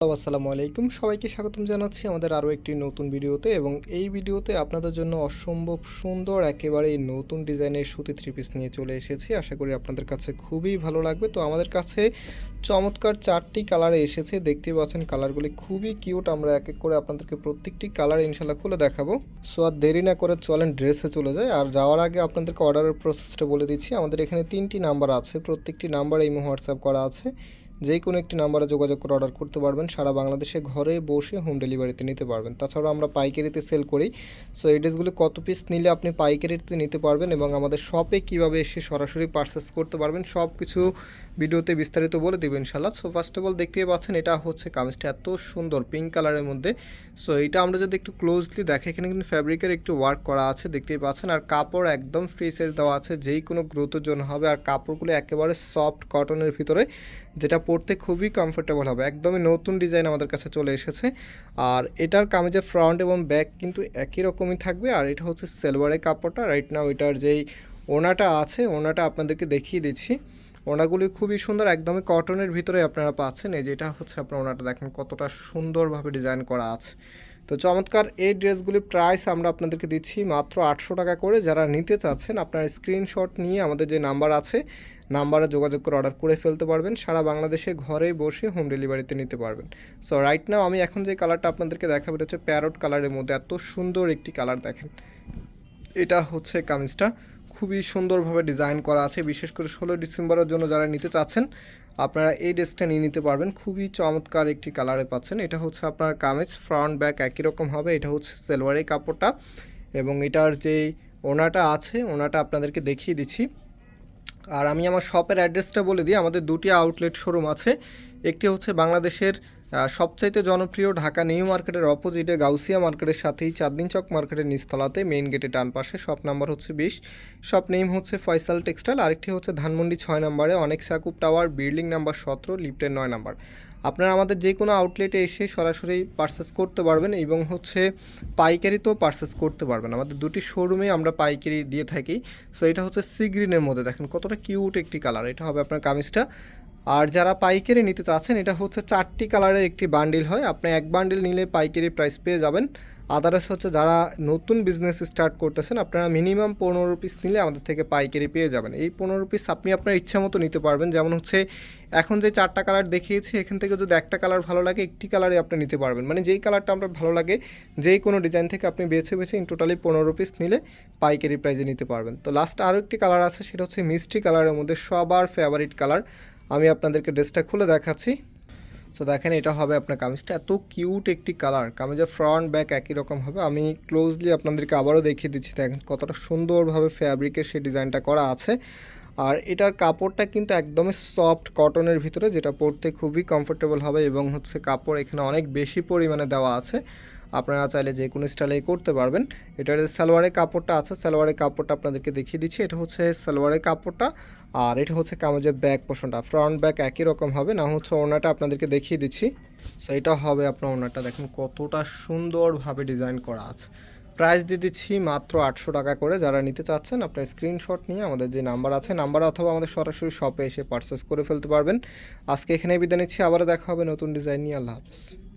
Hello, আসসালামু আলাইকুম। সবাইকে স্বাগতম জানাচ্ছি আমাদের আরও একটি নতুন ভিডিওতে এবং এই ভিডিওতে আপনাদের জন্য অসম্ভব সুন্দর একেবারে নতুন ডিজাইনের সুতি থ্রি পিস নিয়ে চলে এসেছি। আশা করি আপনাদের কাছে খুবই ভালো লাগবে। তো আমাদের কাছে চমৎকার চারটি কালারে এসেছে। দেখতেই পাচ্ছেন কালারগুলি খুবই কিউট আমরা এক এক করে আপনাদেরকে প্রত্যেকটি কালার ইনশাল্লাহ খুলে দেখাবো। সো আর দেরি না করে চলেন ড্রেসে চলে যায় আর যাওয়ার আগে আপনাদেরকে অর্ডারের প্রসেসটা বলে দিচ্ছি। আমাদের এখানে তিনটি নাম্বার আছে। প্রত্যেকটি নাম্বার এই হোয়াটসঅ্যাপ করা আছে। যে কোনো একটি নাম্বারে যোগাযোগ করে অর্ডার করতে পারবেন। সারা বাংলাদেশে ঘরে বসে হোম ডেলিভারিতে নিতে পারবেন। তাছাড়াও আমরা পাইকারিতে সেল করি। সো এই ড্রেসগুলো কত পিস নিলে আপনি পাইকারিতে নিতে পারবেন এবং আমাদের শপে কীভাবে এসে সরাসরি পারচেস করতে পারবেন সব কিছু ভিডিওতে বিস্তারিত বলে দেবো ইনশাল্লাহ সো ফার্স্ট অফ অল দেখতেই পাচ্ছেন, এটা হচ্ছে কামিজটা এত সুন্দর পিঙ্ক কালারের মধ্যে। সো এটা আমরা যদি একটু ক্লোজলি দেখি, এখানে কিন্তু ফ্যাব্রিকের একটু ওয়ার্ক করা আছে, দেখতেই পাচ্ছেন। আর কাপড় একদম ফ্রি সাইজ দেওয়া আছে, যেই কোনো গ্রোথের জন্য হবে। আর কাপড়গুলো একেবারে সফট কটনের ভিতরে, যেটা পরতে খুবই কমফোর্টেবল হবে। একদমই নতুন ডিজাইন আমাদের কাছে চলে এসেছে। আর এটার কামিজের ফ্রন্ট এবং ব্যাক কিন্তু একই রকমই থাকবে। আর এটা হচ্ছে সেলভারের কাপড়টা। রাইট নাও এটার যেই ওনাটা আছে, ওনাটা আপনাদেরকে দেখিয়ে দিচ্ছি। ওনাগুলি খুবই সুন্দর, একদমই কটনের ভিতরে আপনারা পাচ্ছেন। এই যেটা হচ্ছে আপনার ওনাটা দেখেন কতটা সুন্দরভাবে ডিজাইন করা আছে। তো চমৎকার এই ড্রেসগুলি প্রাইস আমরা আপনাদেরকে দিচ্ছি মাত্র আটশো টাকা করে। যারা নিতে চাচ্ছেন, আপনার স্ক্রিনশট নিয়ে আমাদের যে নাম্বার আছে নাম্বারে যোগাযোগ করে অর্ডার করে ফেলতে পারবেন। সারা বাংলাদেশে ঘরে বসে হোম ডেলিভারিতে নিতে পারবেন। সো রাইট নাও আমি এখন যে কালারটা আপনাদেরকে দেখাবো, এটা হচ্ছে প্যারট কালারের মধ্যে এত সুন্দর একটি কালার দেখেন। এটা হচ্ছে কামিজটা। খুবই সুন্দরভাবে ডিজাইন করা আছে। বিশেষ করে ষোলো ডিসেম্বরের জন্য যারা নিতে চাচ্ছেন, আপনারা এই ড্রেসটা নিয়ে নিতে পারবেন। খুবই চমৎকার একটি কালারে পাচ্ছেন। এটা হচ্ছে আপনার কামেজ ফ্রন্ট ব্যাক একই রকম হবে। এটা হচ্ছে সেলভারের কাপড়টা। এবং এটার যে ওনাটা আছে, ওনাটা আপনাদেরকে দেখিয়ে দিচ্ছি। আর আমি আমার শপের অ্যাড্রেসটা বলে দিই। আমাদের দুটি আউটলেট শোরুম আছে। একটি হচ্ছে বাংলাদেশের সবচাইতে জনপ্রিয় ঢাকা নিউ মার্কেটের অপোজিটে গাউসিয়া মার্কেটের সাথেই চাঁদনি চক মার্কেটের নিচতলাতে মেইন গেটে ডান পাশে। শপ নাম্বার হচ্ছে বিশ। শপ নেম হচ্ছে ফয়সাল টেক্সটাইল। আরেকটি হচ্ছে ধানমন্ডি ছয় নম্বরে অনেক সাকুব টাওয়ার, বিল্ডিং নাম্বার সতেরো, লিফটের নয় নাম্বার। আপনারা আমাদের যে কোনো আউটলেটে এসে সরাসরি পারচেস করতে পারবেন এবং হচ্ছে পাইকারিতেও পারচেস করতে পারবেন। আমাদের দুটি শোরুমে আমরা পাইকারি দিয়ে থাকি। সো এটা হচ্ছে সি গ্রিনের মধ্যে। দেখেন কতটা কিউট একটি কালার এটা হবে আপনার কামিজটা। আর যারা পাইকারি নিতে চাচ্ছেন, এটা হচ্ছে চারটি কালারের একটি বান্ডিল হয়। আপনি এক বান্ডিল নিলে পাইকারি প্রাইস পেয়ে যাবেন। আদার্স হচ্ছে যারা নতুন বিজনেস স্টার্ট করতেছেন, আপনারা মিনিমাম পনেরো পিস নিলে আমাদের থেকে পাইকারি পেয়ে যাবেন। এই পনেরো পিস আপনি আপনার ইচ্ছা মতো নিতে পারবেন। যেমন হচ্ছে, এখন যে চারটা কালার দেখিয়েছি, এখান থেকে যদি একটা কালার ভালো লাগে, একটি কালারে আপনি নিতে পারবেন। মানে যেই কালারটা আপনার ভালো লাগে, যেই কোনো ডিজাইন থেকে আপনি বেছে বেছে ইন টোটালি পনেরো পিস নিলে পাইকারি প্রাইজে নিতে পারবেন। তো লাস্ট আরও একটি কালার আছে, সেটা হচ্ছে মিষ্টি কালারের মধ্যে সবার ফেভারিট কালার আমি আপনাদেরকে ড্রেসটা খুলে দেখাচ্ছি। সো দেখেন এটা হবে আপনার কামিজটা। এত কিউট একটি কালার কামিজের ফ্রন্ট ব্যাক একই রকম হবে। আমি ক্লোজলি আপনাদেরকে আবারও দেখিয়ে দিচ্ছি। দেখেন কতটা সুন্দরভাবে ফ্যাব্রিকের সেই ডিজাইনটা করা আছে। আর এটার কাপড়টা কিন্তু একদমই সফট কটনের ভিতরে, যেটা পরতে খুবই কমফোর্টেবল হবে এবং হচ্ছে কাপড় এখানে অনেক বেশি পরিমাণে দেওয়া আছে। আপনারা চাইলে যে কোনো স্টাইলেই করতে পারবেন। এটার সালোয়ারের কাপড়টা আছে, সালোয়ারের কাপড়টা আপনাদেরকে দেখিয়ে দিচ্ছি। এটা হচ্ছে সালোয়ারের কাপড়টা আর এটা হচ্ছে কামিজের ব্যাক পোর্শনটা ফ্রন্ট ব্যাক একই রকম হবে, না হচ্ছে ওনাটা আপনাদেরকে দেখিয়ে দিচ্ছি। সো এটা হবে আপনার ওনাটা দেখুন কতটা সুন্দরভাবে ডিজাইন করা আছে। প্রাইস দিয়ে দিচ্ছি মাত্র আটশো টাকা করে। যারা নিতে চাচ্ছেন, আপনার স্ক্রিনশট নিয়ে আমাদের যে নাম্বার আছে নাম্বার অথবা আমাদের সরাসরি শপে এসে পারচেস করে ফেলতে পারবেন। আজকে এখানে বিদায় নিচ্ছি। আবারও দেখা হবে নতুন ডিজাইন নিয়ে। আল্লাহ হাফিজ।